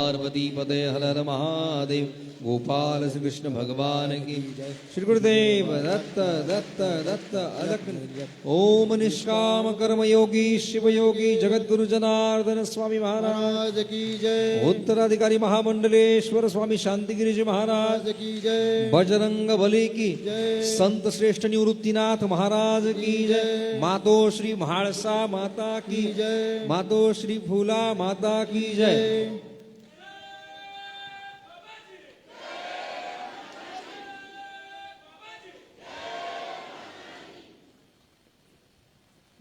पार्वती पदे हर हर महादेव गोपाल श्री कृष्ण भगवान की जय। श्री गुरुदेव दत्त दत्त दत्त अलक ओम निष्काम कर्म योगी शिव योगी जगत गुरु जनार्दन स्वामी महाराज की जय। उत्तराधिकारी महामंडलेश्वर स्वामी शांतिगिरीजी महाराज महाराज की जय। बजरंग बली की जय। संत श्रेष्ठ निवृत्तीनाथ महाराज की जय। मातो श्री महाळसा माता की जय। मातो श्री फुला माता की जय।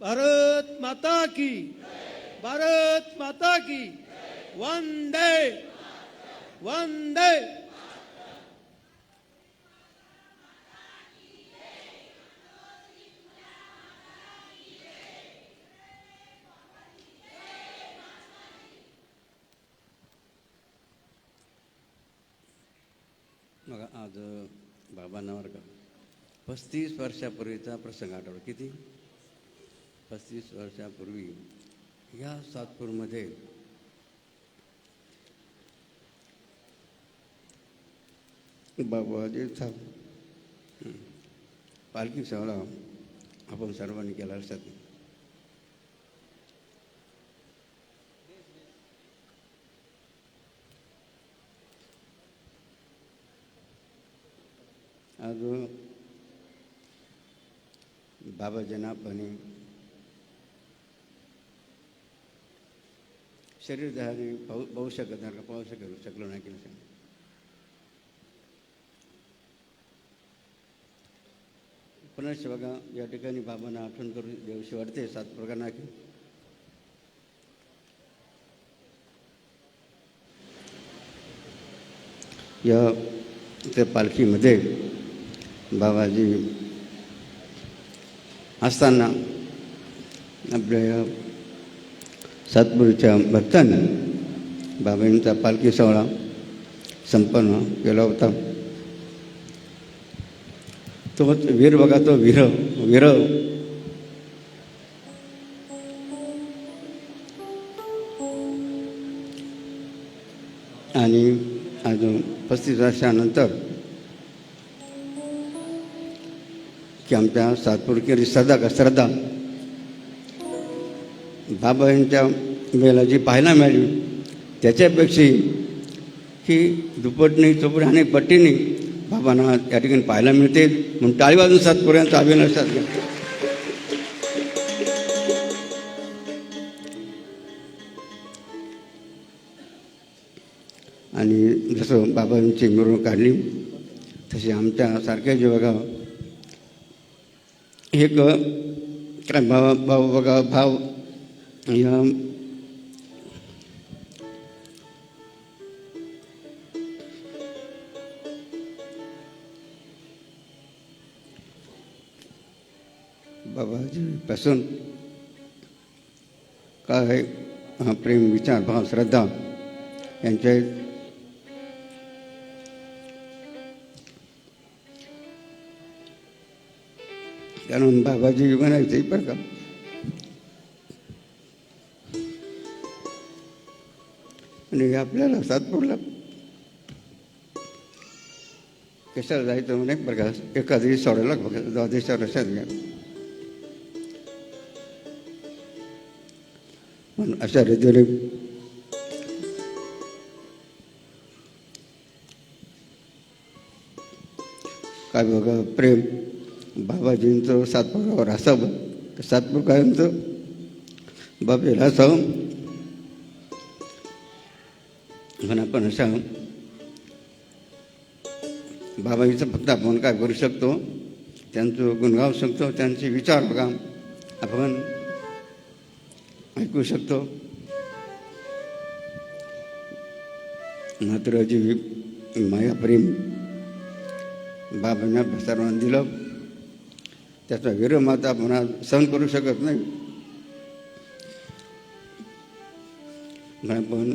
भारत माता की भारत माता की वंदे वंदे मग आज बाबांना वर्ग पस्तीस वर्षापूर्वीचा प्रसंग आठवला. किती? पस्तीस वर्षापूर्वी या सातपूरमध्ये बाबाजी हं, पालखी सोहळा आपण सर्वांनी केला असतात. आज बाबाजना पण शरीर देहाने पाहू पाहू शकत नाही पाहू शकलो शकलो नाही की पुनश्च बघा या ठिकाणी बाबांना आठवण करून देवशी वाटते सात प्रकार नाकी या त्या पालखीमध्ये बाबाजी असताना आपल्या सातपुरीच्या भक्तांनी बाबांचा पालखी सोहळा संपन्न केला होता. तो वीर बघा तो वीर वीर. आणि अजून पस्तीस वर्षानंतर की आमच्या सातपूरकरी श्रद्धा का श्रद्धा बाबांच्या वेळेला जी पाहायला मिळाली त्याच्यापेक्षा ही दुपटणी चोपडी आणि पट्टीने बाबांना त्या ठिकाणी पाहायला मिळते. म्हणून टाळी वाजून सातपर्यंत अभिनय साधला आणि जसं बाबांची मिरवणूक काढली तशी आमच्यासारख्या जे बघा एक काय भाव भाव बघा भाव या बाबाजीपासून काय हा प्रेम विचार भाव श्रद्धा यांच्या कारण बाबाजी म्हणायचे बरं का? आणि आपल्याला सातपूरला कशाला जायचं म्हणे? बघा का एका सोडायला बघा द्वादशा लक्षात घ्या. म्हणून अशा रीतीने काय बघा प्रेम बाबाजींचं सातपुरावर असावं. सातपूर कायमचं बाबेला असावं पण आपण अशा बाबाजीचं फक्त आपण काय करू शकतो? त्यांचं गुणगाव शकतो त्यांचे विचार बघा. आपण ऐकू शकतो. मात्र जी माया प्रेम. बाबांना सर्वांना दिलं. त्याचा विरोध माता आपण सहन करू शकत नाही. पण आपण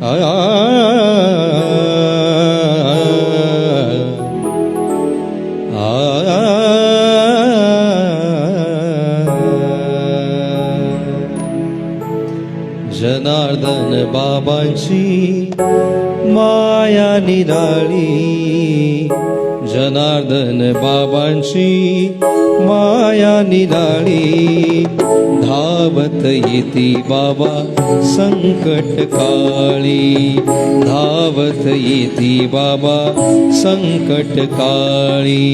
哎呀哎哎。येती बाबा संकट काळी धावत येती बाबा संकट काळी.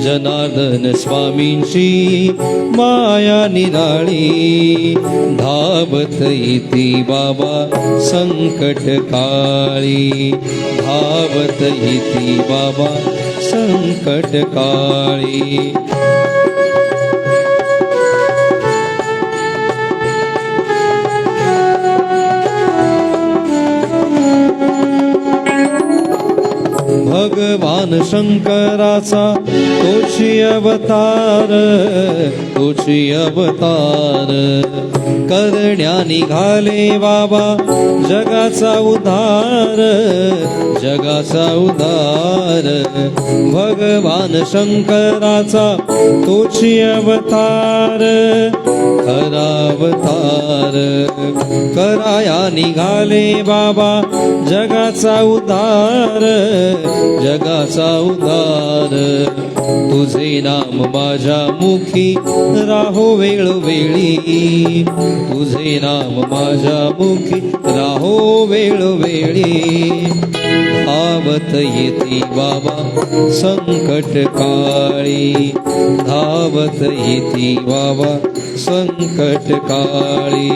जनार्दन स्वामींची माया निराळी धावत येती बाबा संकट काळी. धावत येती बाबा संकट काळी. भगवान शंकराचा तोची अवतार तोची अवतार. करण्या निघाले बाबा जगाचा उद्धार जगाचा उद्धार. भगवान शंकराचा तोची अवतार. खरावतार कराया निघाले बाबा जगाचा उद्धार जगाचा उद्धार. तुझे नाम माझ्या मुखी राहो वेळोवेळी. तुझे नाम माझ्या मुखी राहो वेळोवेळी. धावत येते बाबा संकट काळी धावत येते बाबा संकट काळी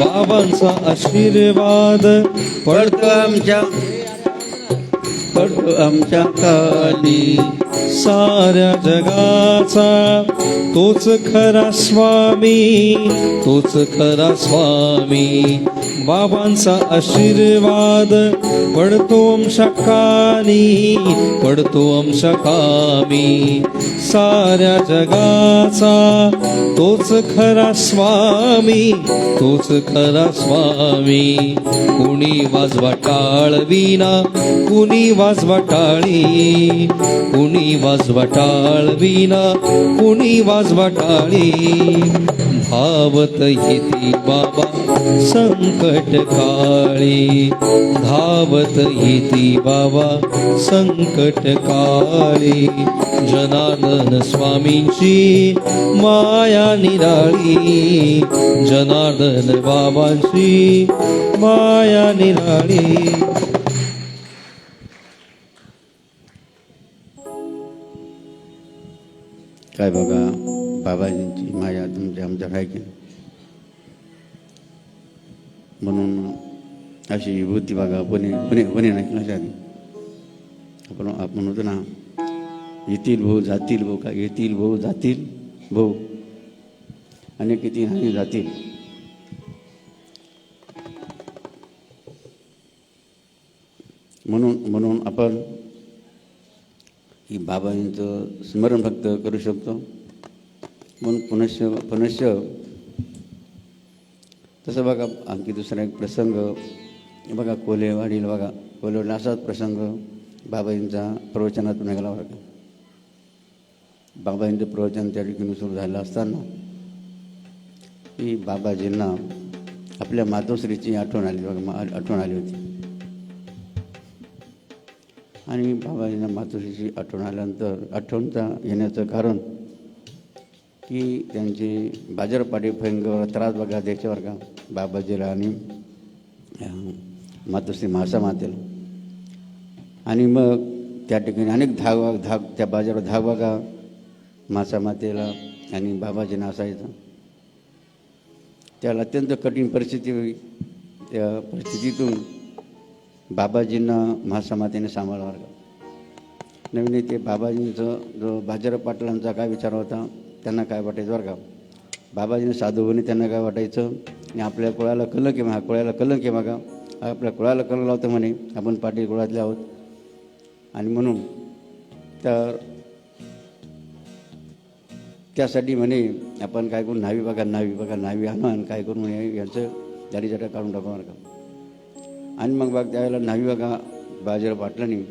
बाबांचा आशीर्वाद पडतो आमच्या खाली साऱ्या जगाचा तोच खरा स्वामी तोच खरा स्वामी. बाबांचा आशीर्वाद पडतो अंशकानी पडतो अंशकामी साऱ्या जगाचा तोच खरा स्वामी तोच खरा स्वामी. कुणी वाजवा टाळविना कुणी वाजवा टाळी. कुणी वाजवा टाळविना कुणी वाजवा टाळी. धावत येते बाबा. संकट काळी धावत येते बाबा. संकट काळी जनार्दन स्वामींची माया निराळी. जनार्दन बाबांची माया निराळी. काय बघा बाबाजींची माया तुमच्या आमच्या आहे की म्हणून अशी वृत्ती बघा पुणे पुणे पुणे नाही लक्षात आपण आपण होतो ना येतील भाऊ जातील भाऊ का येतील भाऊ जातील भाऊ. आणि किती हानी जातील. म्हणून म्हणून आपण ही बाबांचं स्मरण फक्त करू शकतो. म्हणून पुनश्च पुनश्च. तसं बघा आणखी दुसरा एक प्रसंग. बघा कोलेवाडील बघा कोलेवाडीला असाच प्रसंग बाबाजींचा प्रवचनातून निघाला बघा बाबाजींचं प्रवचन त्या ठिकाणी सुरू झालं असताना की बाबाजींना आपल्या मातोश्रीची आठवण आली बघा आठवण आली होती. आणि बाबाजींना मातोश्रीची आठवण आल्यानंतर आठवणता येण्याचं कारण की त्यांची बाजारपाडी फंगवर त्रास बघा द्यायच्यावर का? बाबाजीला आणि मातोश्री म्हासा मातेला आणि मग त्या ठिकाणी अनेक धाग धाग त्या बाजारावर धाग बघा मासा मातेला आणि बाबाजींना असायचं त्याला अत्यंत कठीण परिस्थिती होई त्या परिस्थितीतून बाबाजींना महासमातेने सांभाळावं लागलं. नवीन ते बाबाजींचं जो बाजीराव पाटलांचा काय विचार होता त्यांना काय वाटायचं बरं का? बाबाजीने साधूभूनी त्यांना काय वाटायचं? आणि आपल्या कुळाला कलंक आहे हा कुळाला कलंक आहे बघा आपल्या कुळाला कलंक लावतं म्हणे. आपण पाटील कुळातले आहोत. आणि म्हणून तर त्यासाठी म्हणे आपण काय करून न्हावी बघा न्हावी बघा न्हावी आणा आणि काय करून म्हणे? यांचं दाढी काढून टाकू बरं का आणि मग बघ त्यावेळेला न्हावी बघा बाजीराव पाटलांनी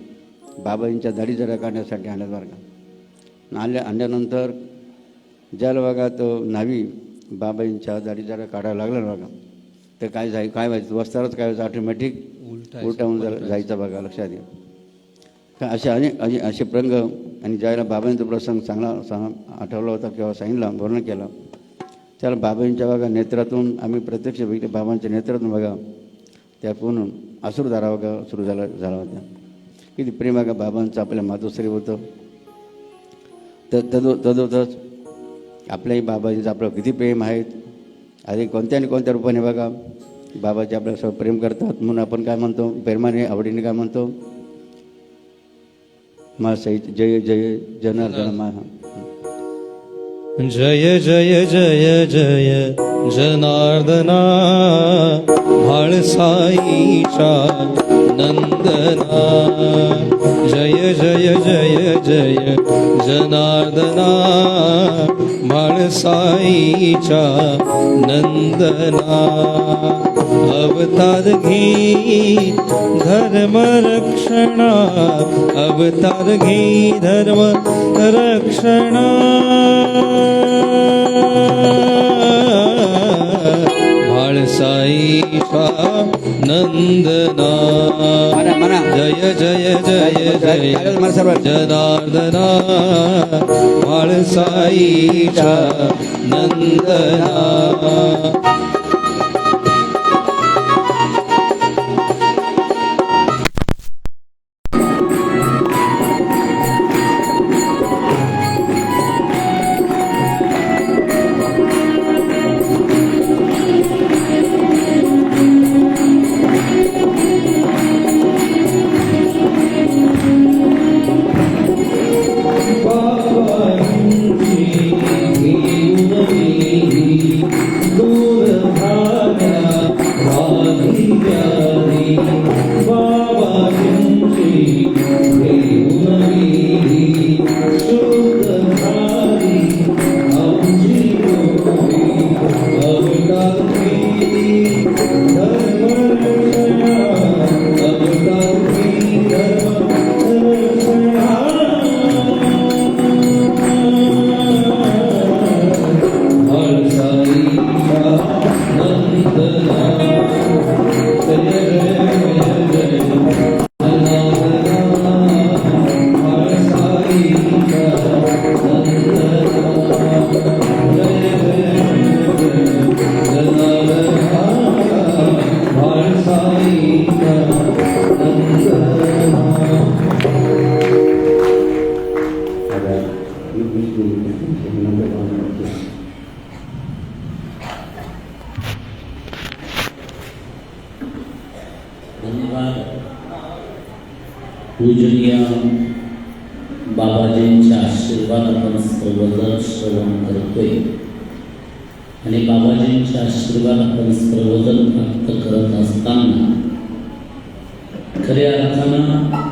बाबाजींच्या दाढी जरा काढण्यासाठी आणलं बरं का. आणल्या आणल्यानंतर ज्याला बघा तो न्हावी बाबाजींच्या दाढी जरा काढायला लागला ना बघा. तर काय जाय काय व्हायचं वस्तारच काय व्हायचं ऑटोमॅटिक उलटावून जा- जायचं बघा लक्षात घ्या का असे अनेक असे असे प्रंग आणि ज्यावेळेला बाबांचा प्रसंग चांगला सांग आठवला होता किंवा सांगितला वर्णन केला त्याला बाबांच्या बघा नेत्रातून आम्ही प्रत्यक्ष बघितले बाबांच्या नेत्रातून बघा त्या पूर्ण अश्रुधारा बघा सुरू झाला झाला होता. किती प्रेम बघा बाबांचं आपल्या मातोश्री होतं. तर तदो तदोतच आपल्याही बाबाजीचं आपलं किती प्रेम आहेत आधी कोणत्या आणि कोणत्या रूपाने बघा. बाबाजी आपल्या सर्व प्रेम करतात म्हणून आपण काय म्हणतो प्रेमाने आवडीने काय म्हणतो? मा सहित जय जय जनार्दन मा. जय जय जय जय. जनार्दना भाळसाईचा नंदना. जय जय जय जय जनार्दना भाळसाईचा नंदना. अवतार घे धर्म रक्षणा. अवतार घे धर्म रक्षणा. ईषा नन्दना जय जय जय जय जय मन्दनाईषा नन्दना धन्यवाद. पूजनीय बाबाजींच्या आशीर्वाद आपण सर्वजण श्रवण करतोय आणि बाबाजींच्या आशीर्वाद आपण सर्वजण प्राप्त करत असताना खऱ्या अर्थानं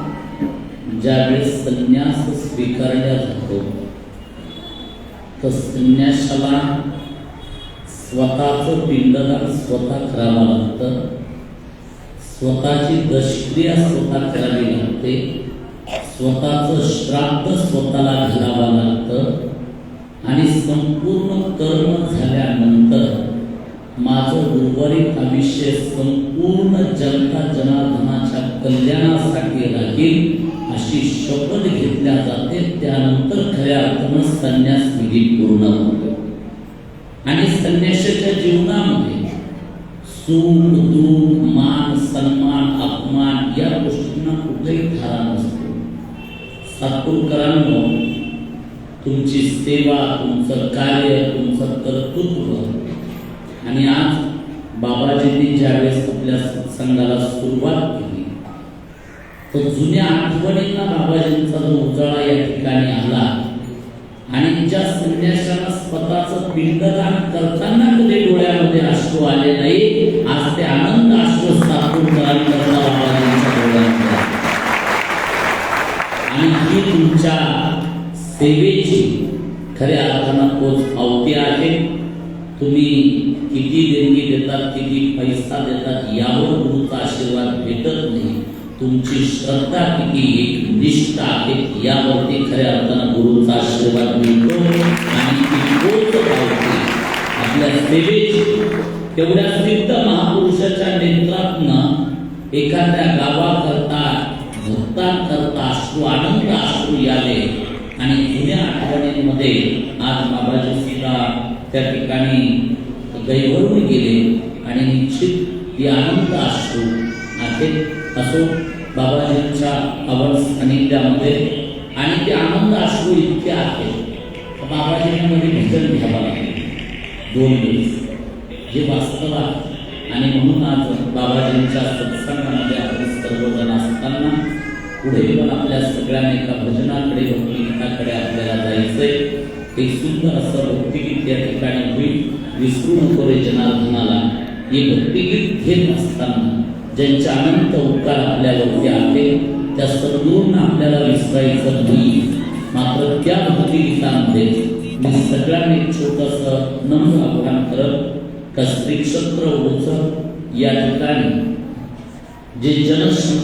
ज्यावेळेस संन्यास स्वीकारला जातो तर स्वतःचं पिंडदान स्वतः करावं लागतं स्वतःची दशक्रिया स्वतः करावी लागते. स्वतःचं श्राद्ध स्वतःला घालावं लागतं. आणि संपूर्ण कर्म झाल्यानंतर माझं उर्वरित आयुष्य संपूर्ण जनता जनार्दनाच्या कल्याणासाठी राहील. अशी शपथ घेतल्या जाते त्यानंतर खऱ्या अर्थानं संन्यास विधी पूर्ण होतो. आणि संन्यासाच्या जीवनामध्ये सुख दुःख मान सन्मान अपमान या गोष्टींना कुठेही थारा नसतो. सातपूरकरांनो तुमची सेवा तुमचं कार्य तुमचं कर्तृत्व आणि आज बाबाजींनी ज्यावेळेस आपल्या सत्संगाला सुरुवात केली तर जुन्या आठवणींना बाबाजींचा जो उजाळा या ठिकाणी आला आणि ज्या संन्याशाला स्वतःचं पिंडदान करताना कधी डोळ्यामध्ये अश्रू आले नाही आज ते आनंद अश्रू स्थापन करता बाबाजींच्या डोळ्यामध्ये आणि ही तुमच्या सेवे तुमची श्रद्धा किती एक निष्ठा आहे यावरती खऱ्या अर्थानं गुरुचा आशीर्वाद मिळतो आणि ती पोच पावते आपल्या सेवेची तेवढ्या सिद्ध महापुरुषाच्या नेत्रातनं एखाद्या गावाकरता भक्तांकरता अश्रू आनंद अश्रू यावे. आणि जुन्या आठवणींमध्ये आज बाबाजी सीता त्या ठिकाणी गैवरून गेले आणि निश्चित ती आनंद अश्रू आहेत असो बाबाजींच्या आणि त्यामध्ये आणि ते आनंद अश्रू इतके आहे तर बाबाजींमध्ये भजन घ्यावा लागेल. दोन दिवस. हे वास्तव आहे. आणि म्हणून आज बाबाजींच्या सत्संगामध्ये आपण सर्वजण असताना पुढे पण आपल्या सगळ्यांना एका भजनाकडे भक्तिगीताकडे आपल्याला जायचंय. ते सुंदर असं भक्तिगीत या ठिकाणी होईल. विसरू नको रे जनार्दनाला. हे भक्तिगीत घेत असताना ज्यांचे अनंत उपकार आपल्यावरती आहे त्या सर्वांना आपल्याला विसरायचं नाही. मात्र त्या भक्तिगीतामध्ये मी सगळ्यांनी छोटस नम्र आव्हान करत का श्री क्षेत्र या ठिकाणी जे जनशंख